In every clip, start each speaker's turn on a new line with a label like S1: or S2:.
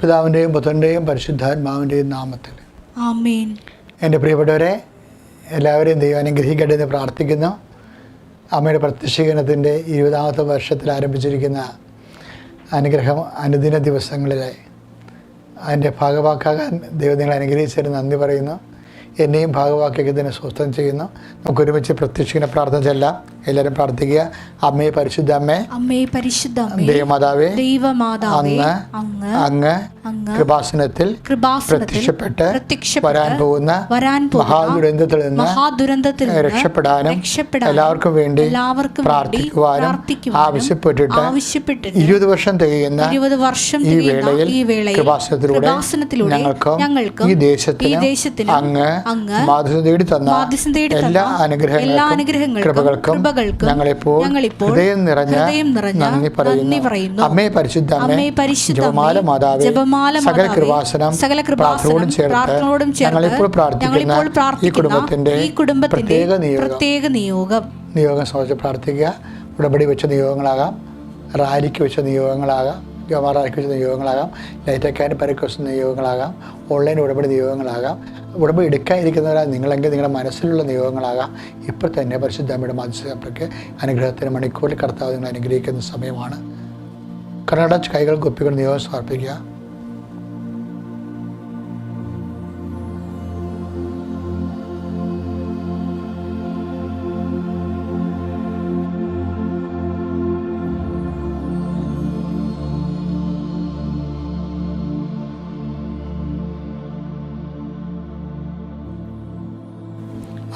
S1: പിതാവിന്റെയും പുത്രന്റെയും പരിശുദ്ധാത്മാവിന്റെയും നാമത്തിൽ. എന്റെ പ്രിയപ്പെട്ടവരെ എല്ലാവരെയും ദൈവം അനുഗ്രഹിക്കട്ടെ എന്ന് പ്രാർത്ഥിക്കുന്നു. അമ്മയുടെ പ്രത്യക്ഷീകരണത്തിന്റെ ഇരുപതാമത്തെ വർഷത്തിൽ ആരംഭിച്ചിരിക്കുന്ന അനുഗ്രഹം അനുദിന ദിവസങ്ങളിലെ അതിന്റെ ഭാഗമാക്കാൻ ദൈവം നിങ്ങളെ അനുഗ്രഹിച്ചതിന് നന്ദി പറയുന്നു. എന്നെയും ഭാഗവാക്കിയതിനെ സ്വസ്ഥം ചെയ്യുന്നു. നമുക്ക് ഒരുമിച്ച് പ്രത്യക്ഷിക്കുന്ന പ്രാർത്ഥന ചെല്ലാം. എല്ലാവരും പ്രാർത്ഥിക്കുക. അമ്മയെ പരിശുദ്ധ അമ്മേ.
S2: അമ്മേ പരിശുദ്ധ അമ്മേ.
S1: ദൈവമാതാവേ
S2: ദൈവമാതാവേ
S1: അങ്ങ്
S2: അങ്ങ്
S1: കൃപാസനത്തിൽ പ്രത്യക്ഷപ്പെട്ട് വരാൻ പോകുന്ന
S2: വരാൻ
S1: മഹാദുരന്തത്തിൽ നിന്ന്
S2: മഹാദുരന്തത്തിൽ
S1: രക്ഷപ്പെടാനും എല്ലാവർക്കും വേണ്ടി
S2: എല്ലാവർക്കും
S1: പ്രാർത്ഥിക്കുവാനും ആവശ്യപ്പെട്ടിട്ട്
S2: ആവശ്യപ്പെട്ടിട്ട്
S1: ഇരുപത് വർഷം തികയുന്ന
S2: ഇരുപത് വർഷം
S1: ഈ വേളയിൽ കൃപാസനത്തിലൂടെ ഞങ്ങൾക്കും ഈ ദേശത്തിന് അങ്ങ്
S2: അങ്ങ്
S1: മാധ്യസ്ഥം തേടി തന്ന എല്ലാ അനുഗ്രഹങ്ങൾക്കും കൃപകൾക്കും ഞങ്ങളിപ്പോൾ ഹൃദയം നിറഞ്ഞ നന്ദി പറയുന്നു. അമ്മേ പരിശുദ്ധ
S2: അമ്മേ
S1: ജപമാല മാതാവേ സകല കൃപാസനം
S2: സകല കൃപാസനം
S1: ചേർത്ത് ഞങ്ങളിപ്പോൾ പ്രാർത്ഥിക്കുന്ന ഈ കുടുംബത്തിന്റെ പ്രത്യേക നിയോഗം.
S2: പ്രത്യേക നിയോഗം.
S1: നിയോഗം സമർപ്പിച്ച് പ്രാർത്ഥിക്കുക. ഉടമ്പടി വെച്ച നിയോഗങ്ങളാകാം. റാലിക്ക് വെച്ച നിയോഗങ്ങളാകാം. ജോമാ റാലിക്ക് വെച്ച നിയോഗങ്ങളാകാം ലൈറ്റ് അക്കാദമി പരക്ക് വെച്ച നിയോഗങ്ങളാകാം ഓൺലൈൻ ഉടമ്പടി നിയോഗങ്ങളാകാം ഉടമ്പടി എടുക്കാതിരിക്കുന്നവരാ നിങ്ങളെങ്കിൽ നിങ്ങളുടെ മനസ്സിലുള്ള നിയോഗങ്ങളാകാം. ഇപ്പോൾ തന്നെ പരിശുദ്ധമ്മയുടെ മത്സ്യക്ക് അനുഗ്രഹത്തിന് മണിക്കൂറിൽ കടത്താതെ നിങ്ങൾ അനുഗ്രഹിക്കുന്ന സമയമാണ്. കർണാടക കൈകൾ കുപ്പികൾ നിയോഗം സമർപ്പിക്കുക.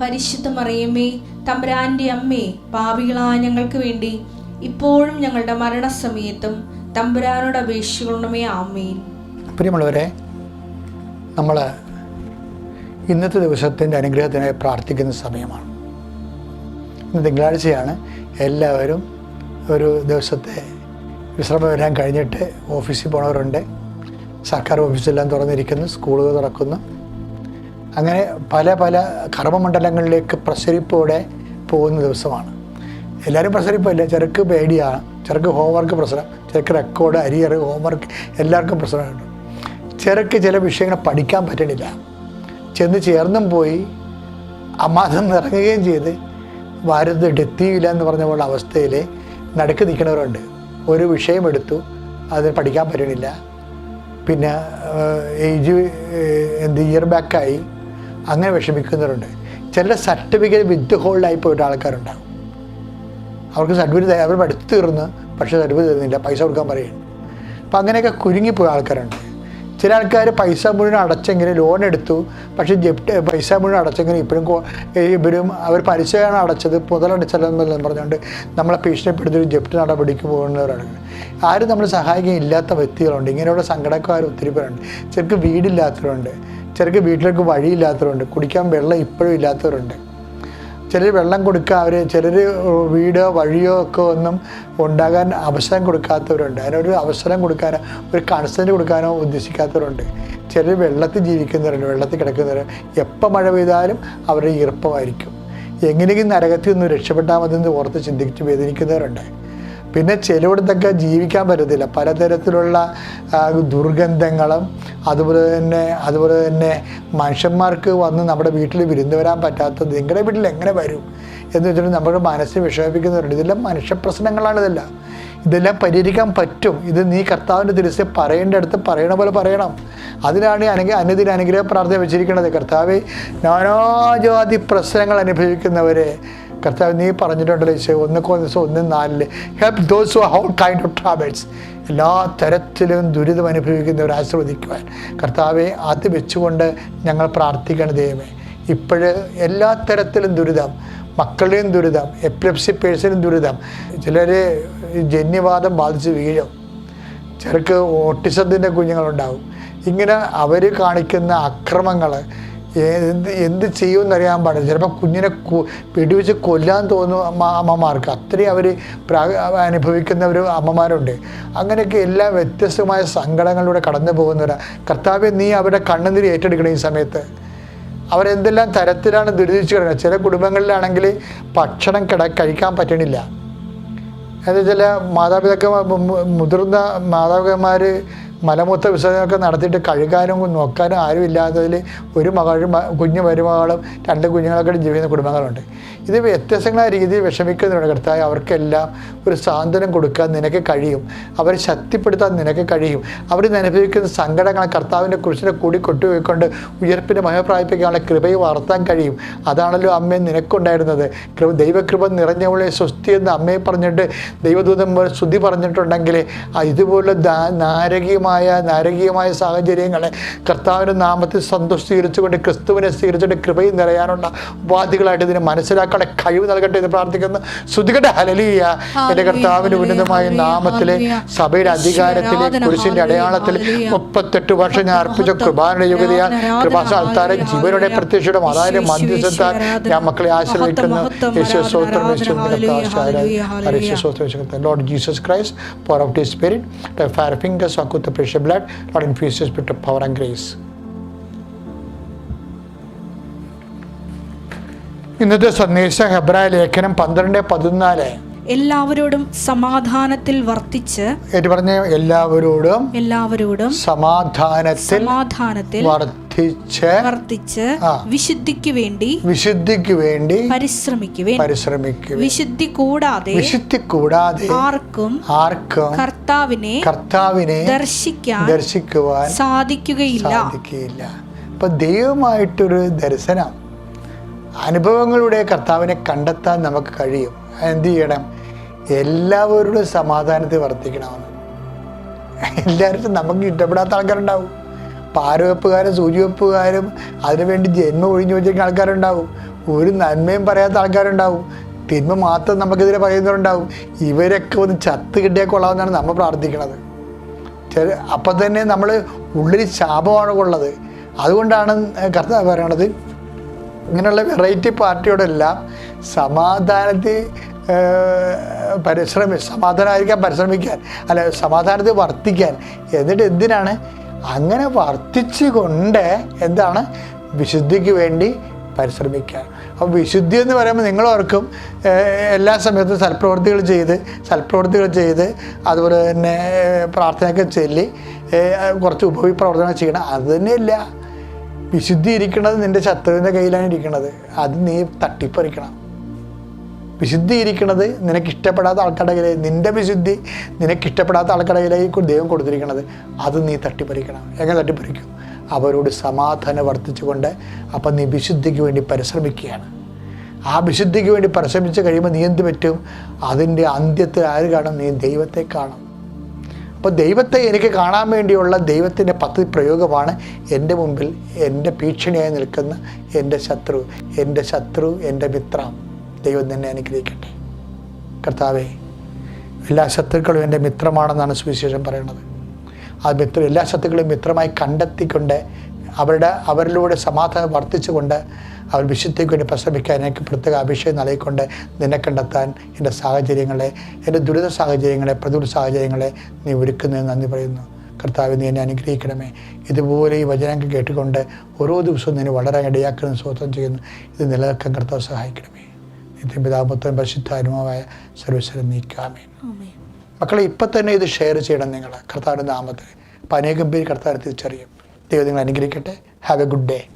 S2: പരിശുദ്ധ മറിയമ്മേ തമ്പുരാന്റെ അമ്മേ പാപികളായ ഞങ്ങൾക്ക് വേണ്ടി ഇപ്പോഴും ഞങ്ങളുടെ മരണസമയത്തും തമ്പുരാനോട് അപേക്ഷിക്കണമേ ആമേൻ.
S1: പ്രിയമുള്ളവരെ നമ്മൾ ഇന്നത്തെ ദിവസത്തിന്റെ അനുഗ്രഹത്തിനായി പ്രാർത്ഥിക്കുന്ന സമയമാണ്. ഇന്ന് തിങ്കളാഴ്ചയാണ് എല്ലാവരും ഒരു ദിവസത്തെ വിശ്രമം വരാൻ കഴിഞ്ഞിട്ട് ഓഫീസിൽ പോണവരുണ്ട്. സർക്കാർ ഓഫീസെല്ലാം തുറന്നിരിക്കുന്നു സ്കൂളുകൾ തുറക്കുന്നു. അങ്ങനെ പല പല കർമ്മമണ്ഡലങ്ങളിലേക്ക് പ്രസരിപ്പോടെ പോകുന്ന ദിവസമാണ്. എല്ലാവരും പ്രസരിപ്പല്ല? ചെറുക്ക് പേടിയാണ്. ചെറുക്ക് ഹോംവർക്ക് പ്രശ്നം ചെറുക്ക് റെക്കോർഡ് അരിയർ ഹോംവർക്ക് എല്ലാവർക്കും പ്രശ്നമുണ്ട് ചെറുക്ക് ചില വിഷയങ്ങൾ പഠിക്കാൻ പറ്റണില്ല. ചെന്ന് ചേർന്നും പോയി അമാധം ഇറങ്ങുകയും ചെയ്ത് ഭാരത് എത്തിയില്ല എന്ന് പറഞ്ഞ പോലെ അവസ്ഥയിൽ നടുക്ക് നിൽക്കുന്നവരുണ്ട്. ഒരു വിഷയം എടുത്തു അത് പഠിക്കാൻ പറ്റണില്ല. പിന്നെ ഏജ് എന്ത് ഇയർ ബാക്കായി അങ്ങനെ വിഷമിക്കുന്നവരുണ്ട്. ചില സർട്ടിഫിക്കറ്റ് വിത്ത് ഹോൾഡായി പോയിട്ട് ആൾക്കാരുണ്ടാകും അവർക്ക് സർട്ടിഫിക്കറ്റ് അവർ പഠിച്ചു തീർന്ന് പക്ഷേ സർട്ടിഫിക്കറ്റ് തരുന്നില്ല. പൈസ കൊടുക്കാൻ പറയുന്നു അപ്പം അങ്ങനെയൊക്കെ കുരുങ്ങിപ്പോയ ആൾക്കാരുണ്ട്. ചില ആൾക്കാർ പൈസ മുഴുവൻ അടച്ചെങ്കിലും ലോൺ എടുത്തു. പക്ഷേ ജപ്റ്റ് പൈസ മുഴുവൻ അടച്ചെങ്കിലും ഇപ്പോഴും ഇവരും അവർ പലിശയാണ് അടച്ചത് മുതലടച്ചല്ലെന്ന് പറഞ്ഞുകൊണ്ട് നമ്മളെ ഭീഷണിപ്പെടുത്തി ജപ്റ്റ് നടപടിക്ക് പോകുന്നവരാണ്. ആരും നമ്മൾ സഹായിക്കാൻ ഇല്ലാത്ത വ്യക്തികളുണ്ട്. ഇങ്ങനെയുള്ള സങ്കടക്കാർ ഒത്തിരി പേരുണ്ട്. ചിലർക്ക് വീടില്ലാത്തവരുണ്ട്. ചിലർക്ക് വീട്ടിലേക്ക് വഴിയില്ലാത്തവരുണ്ട്. കുടിക്കാൻ വെള്ളം ഇപ്പോഴും ഇല്ലാത്തവരുണ്ട്. ചിലർ വെള്ളം കൊടുക്കുക അവർ ചിലർ വീടോ വഴിയോ ഒക്കെ ഒന്നും ഉണ്ടാകാൻ അവസരം കൊടുക്കാത്തവരുണ്ട്. അതിനൊരു അവസരം കൊടുക്കാനോ ഒരു കൺസെന്റ് കൊടുക്കാനോ ഉദ്ദേശിക്കാത്തവരുണ്ട്. ചിലർ വെള്ളത്തിൽ ജീവിക്കുന്നവരുണ്ട് വെള്ളത്തിൽ കിടക്കുന്നവർ എപ്പോൾ മഴ പെയ്താലും അവരുടെ ഈർപ്പമായിരിക്കും എങ്ങനെയെങ്കിലും നരകത്തിൽ നിന്ന് രക്ഷപ്പെട്ടാൽ മതി എന്ന് ഓർത്ത് ചിന്തിച്ച് വേദനിക്കുന്നവരുണ്ട്. പിന്നെ ചിലയിടത്തൊക്കെ ജീവിക്കാൻ പറ്റത്തില്ല. പലതരത്തിലുള്ള ദുർഗന്ധങ്ങളും അതുപോലെ തന്നെ അതുപോലെ തന്നെ മനുഷ്യന്മാർക്ക് വന്ന് നമ്മുടെ വീട്ടിൽ വിരുന്ന് വരാൻ പറ്റാത്തത് നിങ്ങളുടെ വീട്ടിൽ എങ്ങനെ വരും എന്ന് വെച്ചിട്ട് നമ്മുടെ മനസ്സിനെ വിഷമിപ്പിക്കുന്നവരുണ്ട് ഇതെല്ലാം മനുഷ്യ പ്രശ്നങ്ങളാണ് ഇതെല്ലാം. ഇതെല്ലാം പരിഹരിക്കാൻ പറ്റും. ഇത് നീ കർത്താവിന്റെ തിരിച്ച് പറയേണ്ട അടുത്ത് പറയണ പോലെ പറയണം. അതിനാണ് അനുഗ്രഹ അനുദിന അനുഗ്രഹ പ്രാർത്ഥന വെച്ചിരിക്കുന്നത്. കർത്താവ് നാനാജാതി പ്രശ്നങ്ങൾ അനുഭവിക്കുന്നവരെ കർത്താവ് നീ പറഞ്ഞിട്ടുണ്ടല്ലോ ഈശോ ഒന്ന് ദിവസം ഒന്ന് നാലിൽ help those whole kind of travels എല്ലാ തരത്തിലും ദുരിതം അനുഭവിക്കുന്നവർ ആശ്രവദിക്കുവാൻ കർത്താവെ അത് വെച്ചുകൊണ്ട് ഞങ്ങൾ പ്രാർത്ഥിക്കണം ദൈവമേ. ഇപ്പോഴ് എല്ലാ തരത്തിലും ദുരിതം മക്കളുടെയും ദുരിതം എപ്ലപ്സി പേഴ്സണും ദുരിതം. ചിലർ ജന്യവാദം ബാധിച്ച് വീഴും. ചിലർക്ക് ഓട്ടിസത്തിന്റെ കുഞ്ഞുങ്ങളുണ്ടാവും ഇങ്ങനെ അവർ കാണിക്കുന്ന അക്രമങ്ങൾ എന്ത് എന്ത് ചെയ്യുമെന്നറിയാൻ പാടില്ല. ചിലപ്പോൾ കുഞ്ഞിനെ പിടിവെച്ച് കൊല്ലാൻ തോന്നും അമ്മ അമ്മമാർക്ക് അത്രയും അവർ പ്രാ അനുഭവിക്കുന്ന ഒരു അമ്മമാരുണ്ട്. അങ്ങനെയൊക്കെ എല്ലാ വ്യത്യസ്തമായ സങ്കടങ്ങളിലൂടെ കടന്നു പോകുന്നവരാ. കർത്താവ് നീ അവരുടെ കണ്ണുനീര് ഏറ്റെടുക്കണം ഈ സമയത്ത്. അവരെന്തെല്ലാം തരത്തിലാണ് ദുരിതിച്ച് കിടക്കുന്നത്? ചില കുടുംബങ്ങളിലാണെങ്കിൽ ഭക്ഷണം കിട കഴിക്കാൻ പറ്റണില്ല. എന്താ ചില മാതാപിതാക്ക മു- മുതിർന്ന മാതാപിതാക്കന്മാർ മലമൂത്ര വിസർജനമൊക്കെ നടത്തിയിട്ട് കഴുകാനും നോക്കാനും ആരും ഇല്ലാത്തതിൽ ഒരു മകളും കുഞ്ഞു മരുമകളും രണ്ട് കുഞ്ഞുങ്ങളൊക്കെ ജീവിക്കുന്ന കുടുംബങ്ങളുണ്ട്. ഇത് വ്യത്യസ്തങ്ങളായ രീതിയിൽ വിഷമിക്കുന്നുണ്ട് കർത്താവ്. അവർക്കെല്ലാം ഒരു സാന്ത്വനം കൊടുക്കാൻ നിനക്ക് കഴിയും. അവരെ ശക്തിപ്പെടുത്താൻ നിനക്ക് കഴിയും. അവർ അനുഭവിക്കുന്ന സങ്കടങ്ങൾ കർത്താവിന്റെ കുറിച്ചിനെ കൂടി കൊട്ടുപോയിക്കൊണ്ട് ഉയർപ്പിനെ മഹപ്രാപിപ്പിക്കാനുള്ള കൃപയെ വളർത്താൻ കഴിയും. അതാണല്ലോ അമ്മയെ നിനക്കുണ്ടായിരുന്നത്. കൃപ ദൈവകൃപ നിറഞ്ഞവളെ സ്വസ്തി എന്ന് അമ്മയെ പറഞ്ഞിട്ട് ദൈവദൂതം ശ്രുതി പറഞ്ഞിട്ടുണ്ടെങ്കിൽ ഇതുപോലെ ഇതുപോലെ ദാ- നാരകീയമായ സാഹചര്യങ്ങളെ കർത്താവിന്റെ നാമത്തിൽ സന്തോഷീകരിച്ചുകൊണ്ട് ക്രിസ്തുവിനെ സ്വീകരിച്ചുകൊണ്ട് കൃപയും നിറയാനുള്ള ഉപാധികളായിട്ട് ഇതിനെ മനസ്സിലാക്കാനുള്ള കഴിവ് നൽകട്ടെ എന്ന് പ്രാർത്ഥിക്കുന്നു. ശ്രുതികട്ടെ ഹലലിയ എന്റെ കർത്താവിന്റെ ഉന്നതമായ നാമത്തിലെ സഭയുടെ അധികാരത്തിലെ കുരിശിന്റെ അടയാളത്തിൽ മുപ്പത്തെട്ട് വർഷം ഞാൻ അർപ്പിച്ച കൃപാനയുടെ യോഗ്യതയാൽ കൃപാസാൽത്താരെ ജീവനുടെ പ്രത്യക്ഷയുടെ അതായത് മധ്യസ്ഥത്താൽ ഞാൻ മക്കളെ ആശ്രയിക്കുന്നു യേശു സ്വോത്രം Christ Jesus Christ, pour spirit fingers of the precious blood, Lord infuse your spirit of power and grace. ഇന്നത്തെ സന്ദേശ ഹെബ്രായ ലേഖനം പന്ത്രണ്ട് പതിനാല്
S2: എല്ലാവരോടും സമാധാനത്തിൽ വർത്തിച്ച്
S1: പറഞ്ഞ? എല്ലാവരോടും
S2: എല്ലാവരോടും
S1: സമാധാനത്തിൽ
S2: സമാധാനത്തിൽ
S1: വർദ്ധിച്ച് വർദ്ധിച്ച്.
S2: വിശുദ്ധിക്ക് വേണ്ടി
S1: വിശുദ്ധിക്ക് വേണ്ടി
S2: പരിശ്രമിക്കുകയും
S1: പരിശ്രമിക്കുക
S2: വിശുദ്ധി കൂടാതെ
S1: വിശുദ്ധി കൂടാതെ
S2: ആർക്കും
S1: ആർക്കും
S2: കർത്താവിനെ
S1: കർത്താവിനെ
S2: ദർശിക്കാൻ
S1: ദർശിക്കുവാൻ
S2: സാധിക്കുകയില്ല.
S1: സാധിക്കുകയില്ല. അപ്പൊ ദൈവമായിട്ടൊരു ദർശനം അനുഭവങ്ങളുടെ കർത്താവിനെ കണ്ടെത്താൻ നമുക്ക് കഴിയും. എന്ത് ചെയ്യണം എല്ലാവരോടും സമാധാനത്തിൽ വർദ്ധിക്കണമെന്ന് എല്ലാവരും നമുക്ക് ഇഷ്ടപ്പെടാത്ത ആൾക്കാരുണ്ടാവും. പാരവെപ്പുകാരും സൂചിവെപ്പുകാരും അതിനുവേണ്ടി ജന്മം ഒഴിഞ്ഞു വെച്ചിരിക്കുന്ന ആൾക്കാരുണ്ടാവും. ഒരു നന്മയും പറയാത്ത ആൾക്കാരുണ്ടാവും. തിന്മ മാത്രം നമുക്കെതിരെ പറയുന്നവരുണ്ടാവും. ഇവരൊക്കെ ഒന്ന് ചത്ത് കിട്ടിയാൽ കൊള്ളാമെന്നാണ് നമ്മൾ പ്രാർത്ഥിക്കുന്നത്. ചില അപ്പം തന്നെ നമ്മൾ ഉള്ളിൽ ശാപമാണ് ഉള്ളത് അതുകൊണ്ടാണ് കർത്താവ് പറയണത്. ഇങ്ങനെയുള്ള വെറൈറ്റി പാർട്ടിയോടെല്ലാം സമാധാനത്തിൽ പരിശ്രമി സമാധാനമായിരിക്കാൻ പരിശ്രമിക്കാൻ അല്ല സമാധാനത്തിൽ വർത്തിക്കാൻ. എന്നിട്ട് എന്തിനാണ്? അങ്ങനെ വർത്തിച്ചുകൊണ്ട് എന്താണ്? വിശുദ്ധിക്ക് വേണ്ടി പരിശ്രമിക്കുക അപ്പോൾ വിശുദ്ധി എന്ന് പറയുമ്പോൾ നിങ്ങൾ ഓർക്കും എല്ലാ സമയത്തും സൽപ്രവൃത്തികൾ ചെയ്ത് സൽപ്രവൃത്തികൾ ചെയ്ത് അതുപോലെ തന്നെ പ്രാർത്ഥനയൊക്കെ ചൊല്ലി കുറച്ച് ഉപയോഗി പ്രവർത്തനം ചെയ്യണം. അത് തന്നെയല്ല. വിശുദ്ധി ഇരിക്കുന്നത് നിന്റെ ശത്രുവിന്റെ കയ്യിലാണ് ഇരിക്കുന്നത് അത് നീ തട്ടിപ്പറിക്കണം. വിശുദ്ധി ഇരിക്കുന്നത് നിനക്ക് ഇഷ്ടപ്പെടാത്ത ആൾക്കാരുടെ കയ്യിൽ നിന്റെ വിശുദ്ധി നിനക്ക് ഇഷ്ടപ്പെടാത്ത ആൾക്കാരുടെ കയ്യിലേക്ക് ദൈവം കൊടുത്തിരിക്കുന്നത് അത് നീ തട്ടിപ്പറിക്കണം. എങ്ങനെ തട്ടിപ്പറിക്കും? അവരോട് സമാധാനം വർദ്ധിച്ചുകൊണ്ട് അപ്പം നീ വിശുദ്ധിക്ക് വേണ്ടി പരിശ്രമിക്കുകയാണ്. ആ വിശുദ്ധിക്ക് വേണ്ടി പരിശ്രമിച്ച് കഴിയുമ്പോൾ നീ എന്ത് പറ്റും? അതിന്റെ അന്ത്യത്തിൽ ആര് കാണും? നീ ദൈവത്തെ കാണും. അപ്പോൾ ദൈവത്തെ എനിക്ക് കാണാൻ വേണ്ടിയുള്ള ദൈവത്തിന്റെ പദ്ധതി പ്രയോഗമാണ് എന്റെ മുമ്പിൽ എന്റെ ഭീഷണിയായി നിൽക്കുന്ന എന്റെ ശത്രു എന്റെ ശത്രു എന്റെ മിത്രം. ദൈവം തന്നെ അനുഗ്രഹിക്കട്ടെ. കർത്താവേ എല്ലാ ശത്രുക്കളും എന്റെ മിത്രമാണെന്നാണ് സുവിശേഷം പറയുന്നത്. ആ മിത്ര എല്ലാ ശത്രുക്കളും മിത്രമായി കണ്ടെത്തിക്കൊണ്ട് അവരുടെ അവരിലൂടെ സമാധാനം വർദ്ധിച്ചുകൊണ്ട് അവർ വിശുദ്ധിക്ക് വേണ്ടി പ്രശ്രമിക്കാൻ എനിക്ക് പ്രത്യേക അഭിഷേകം നൽകിക്കൊണ്ട് നിന്നെ കണ്ടെത്താൻ എന്റെ സാഹചര്യങ്ങളെ എന്റെ ദുരിത സാഹചര്യങ്ങളെ പ്രതികൂല സാഹചര്യങ്ങളെ നീ ഒരുക്കുന്നതിന് നന്ദി പറയുന്നു. കർത്താവ് നീ എന്നെ അനുഗ്രഹിക്കണമേ. ഇതുപോലെ ഈ വചനങ്ങൾ കേട്ടുകൊണ്ട് ഓരോ ദിവസവും നിന്നെ വളരെ ഇടയാക്കുന്ന സ്വതന്ത്രം ചെയ്യുന്നു. ഇത് നിലനിൽക്കാൻ കർത്താവ് സഹായിക്കണമേ. നിത്യപിതാപുത്രൻ പരിശുദ്ധ അനുഭവമായ സർവീശ്വരം നീക്കാമേ മക്കളെ ഇപ്പം തന്നെ ഇത് ഷെയർ ചെയ്യണം നിങ്ങൾ. കർത്താവിന്റെ നാമത്തിൽ. പേര് കർത്താവ് തിരിച്ചറിയും. ദൈവം നിങ്ങൾ അനുഗ്രഹിക്കട്ടെ. Have A good day